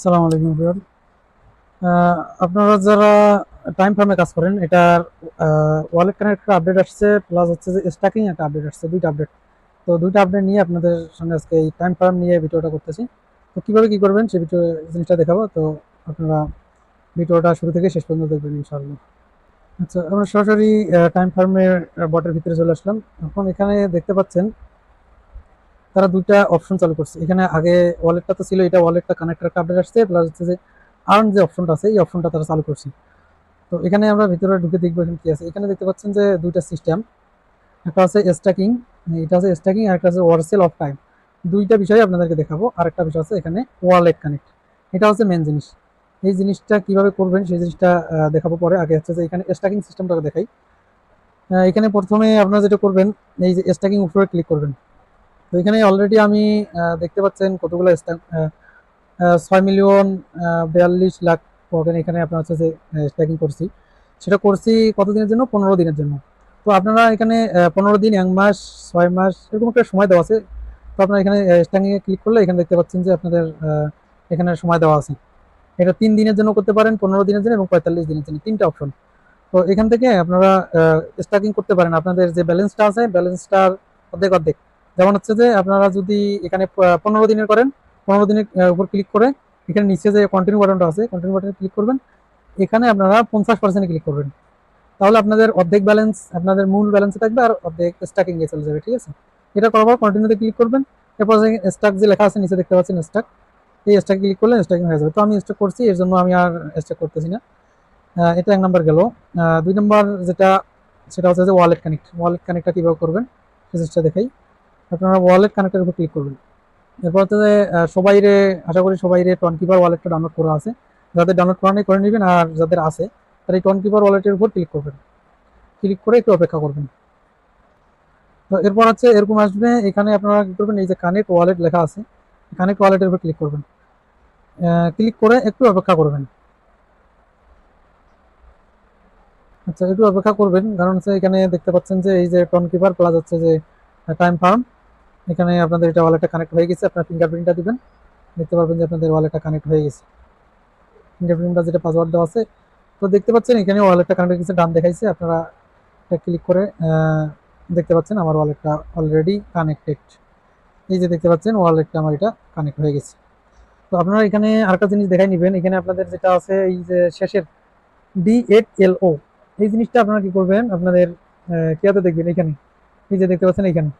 সালাম আলাইকুম এভরিওয়ান। আপনারা যারা টাইম ফার্মে কাজ করেন এটার ওয়ালেট কানেক্টর আপডেট আসছে প্লাস হচ্ছে যে স্ট্যাকিং একটা আপডেট আসছে, দুইটা আপডেট তো দুইটা আপডেট নিয়ে আপনাদের সঙ্গে আজকে এই টাইম ফার্ম নিয়ে ভিডিওটা করতেছি। তো কীভাবে কী করবেন সেই ভিডিও, জিনিসটা দেখাবো। তো আপনারা ভিডিওটা শুরু থেকে শেষ পর্যন্ত দেখবেন, ইনশাআল্লাহ। আচ্ছা আমরা সরাসরি টাইম ফার্মের বটের ভিতরে চলে আসলাম। এখন এখানে দেখতে পাচ্ছেন তারা দুইটা অপশন চালু করছে। এখানে আগে ওয়ালেটটা তো ছিল, এটা ওয়ালেটটা কানেক্টর একটা আপডেট আসছে প্লাস হচ্ছে যে আর্ন যে অপশনটা আছে, এই অপশনটা তারা চালু করছে। তো এখানে আমরা ভিতরে ঢুকে দেখব এখানে কি আছে। এখানে দেখতে পাচ্ছেন যে দুইটা সিস্টেম একটা আছে স্ট্যাকিং এটা আছে স্ট্যাকিং আর একটা আছে ওয়ারসেল অফ টাইম দুইটা বিষয় আপনাদেরকে দেখাবো আর একটা বিষয় আছে এখানে ওয়ালেট কানেক্ট এটা হচ্ছে মেন জিনিস। এই জিনিসটা কীভাবে করবেন, সেই জিনিসটা দেখাবো পরে। আগে হচ্ছে যে এখানে স্ট্যাকিং সিস্টেমটাকে দেখাই। এখানে প্রথমে আপনারা যেটা করবেন, এই যে স্ট্যাকিং উপরে ক্লিক করবেন। তো এখানে অলরেডি আমি দেখতে পাচ্ছেন কতগুলো ছয় মিলিয়ন বিয়াল্লিশ লাখ টোকেন এখানে আপনার হচ্ছে যে স্ট্যাকিং করছি। সেটা করছি কতদিনের জন্য? পনেরো দিনের জন্য। তো আপনারা এখানে পনেরো দিন, এক মাস, ছয় মাস, এরকম একটা সময় দেওয়া আছে। তো আপনারা এখানে স্ট্যাকিংয়ে ক্লিক করলে এখানে দেখতে পাচ্ছেন যে আপনাদের এখানে সময় দেওয়া আছে। এটা তিন দিনের জন্য করতে পারেন, পনেরো দিনের জন্য এবং পঁয়তাল্লিশ দিনের জন্য, তিনটা অপশন তো এখান থেকে আপনারা স্ট্যাকিং করতে পারেন। আপনাদের যে ব্যালেন্সটা আছে ব্যালেন্সটার অর্ধেক অর্ধেক। যেমন হচ্ছে যে আপনারা যদি এখানে পনেরো দিনের করেন, পনেরো দিনের উপর ক্লিক করে এখানে নিচে যে কন্টিনিউ বাটনটা আছে কন্টিনিউ বাটনে ক্লিক করবেন। এখানে আপনারা পঞ্চাশ পার্সেন্টে ক্লিক করবেন। তাহলে আপনাদের অর্ধেক ব্যালেন্স আপনাদের মূল ব্যালেন্সে থাকবে আর অর্ধেক স্ট্যাকিং এ চলে যাবে, ঠিক আছে? এটা করার পর কন্টিনিউতে ক্লিক করবেন। এরপর স্ট্যাক যে লেখা আছে, নিচে দেখতে পাচ্ছেন স্ট্যাক এই স্টাক ক্লিক করলে স্ট্যাকিং হয়ে যাবে। তো আমি স্ট্যাক করছি, এর জন্য আমি আর স্ট্যাক করতেছি না। এটা এক নাম্বার গেল। দুই নাম্বার যেটা, সেটা হচ্ছে যে ওয়ালেট কানেক্ট ওয়ালেট কানেক্টটা কীভাবে করবেন জিনিসটা দেখাই। আপনারা ওয়ালেট কানেক্টের উপর ক্লিক করবেন। এরপর হচ্ছে যে আহ, সবাইরে আশা করি সবাইরে টন কিপার ওয়ালেটটা ডাউনলোড করা আছে। যাদের ডাউনলোড করা নেই করে নেবেন আর যাদের আছে তারা এই টন কিপার ওয়ালেটের উপর ক্লিক করবেন। ক্লিক করে একটু অপেক্ষা করবেন। তো এরপর হচ্ছে এরকম আসবে এখানে আপনারা কী করবেন এই যে কানেক্ট ওয়ালেট লেখা আছে কানেক্ট ওয়ালেটের উপর ক্লিক করবেন। ক্লিক করে একটু অপেক্ষা করবেন। আচ্ছা একটু অপেক্ষা করবেন কারণ হচ্ছে এখানে দেখতে পাচ্ছেন যে এই যে টন কিপার প্লাস হচ্ছে যে টাইম ফার্ম এখানে আপনাদের এটা ওয়ালেটটা কানেক্ট হয়ে গেছে, আপনার ফিঙ্গারপ্রিন্টটা দিবেন। দেখতে পারবেন যে আপনাদের ওয়ালেটটা কানেক্ট হয়ে গেছে। ফিঙ্গারপ্রিন্টটা যেটা পাসওয়ার্ড দেওয়া আছে, তো দেখতে পাচ্ছেন এখানে ওয়ালেটটা কানেক্ট হয়ে গেছে, ডান দেখাইছে, আপনারা এটা ক্লিক করে দেখতে পাচ্ছেন আমার ওয়ালেটটা অলরেডি কানেক্টেড এই যে দেখতে পাচ্ছেন ওয়ালেটটা আমার এটা কানেক্ট হয়ে গেছে। তো আপনারা এখানে আরেকটা জিনিস দেখাই নেবেন, এখানে আপনাদের যেটা আছে, এই যে শেষের ডি এইট এল ও এই জিনিসটা আপনারা কি করবেন, আপনাদের কিয়াতে দেখবেন, এখানে। এই যে দেখতে পাচ্ছেন এখানে।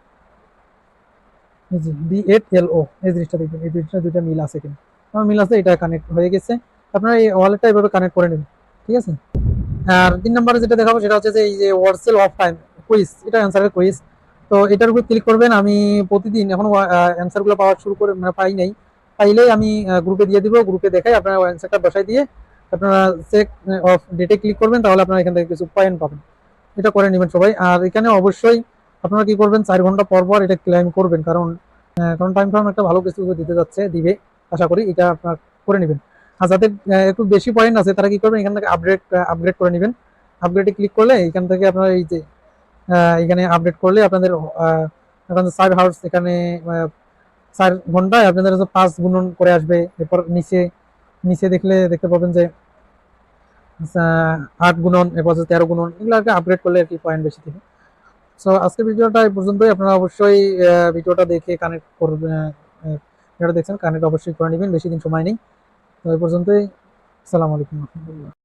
এই যে ডি এল ও এই জিনিসটা দেখবেন, এই দুইটা দুইটা মিল আছে কিনা আমার মিল আছে, এটা কানেক্ট হয়ে গেছে। আপনারা এই ওয়ালেটটা এভাবে কানেক্ট করে নেবেন, ঠিক আছে? আর তিন নম্বরে যেটা দেখাবো, সেটা হচ্ছে যে এই যে ওয়ার্সেল অফ টাইম কুইজ এটা অ্যান্সারের কুইজ তো এটার উপর ক্লিক করবেন, আমি প্রতিদিন এখন অ্যান্সারগুলো পাওয়া শুরু করে মানে পাই নাই। পাইলেই আমি গ্রুপে দিয়ে দিব গ্রুপে দেখাই, আপনারা অ্যান্সারটা বসাই দিয়ে আপনারা চেক অফ ডেটে ক্লিক করবেন, তাহলে আপনারা এখান থেকে কিছু পয়েন্ট পাবেন। এটা করে নেবেন সবাই। আর এখানে অবশ্যই আপনারা কি করবেন? চার ঘণ্টা পর পর এটা ক্লেম করবেন, কারণ কারণ টাইম ফার্ম একটা ভালো কিছু দিতে যাচ্ছে, দিবে। আশা করি এটা আপনার করে নেবেন। আর যাদের একটু বেশি পয়েন্ট আছে, তারা কি করবেন? এখান থেকে আপডেট আপগ্রেড করে নেবেন। আপগ্রেডে ক্লিক করলে এখান থেকে আপনারা এই যে এখানে আপডেট করলে আপনাদের এখন চার হাউস এখানে চার ঘন্টায় আপনাদের পাঁচ গুণন করে আসবে। এরপর নিচে নিচে দেখলে দেখতে পাবেন যে আট গুণন, এরপর তেরো গুণন, এগুলো আর কি আপগ্রেড করলে আর কি পয়েন্ট বেশি থাকে সো আজকের ভিডিওটা এই পর্যন্তই। আপনারা অবশ্যই ভিডিওটা দেখে কানেক্ট করবেন যারা দেখছেন কানেক্ট অবশ্যই করে নেবেন, বেশি দিন সময় নেই। তো এই পর্যন্তই। আসসালামু আলাইকুম রহমতুল্লাহ।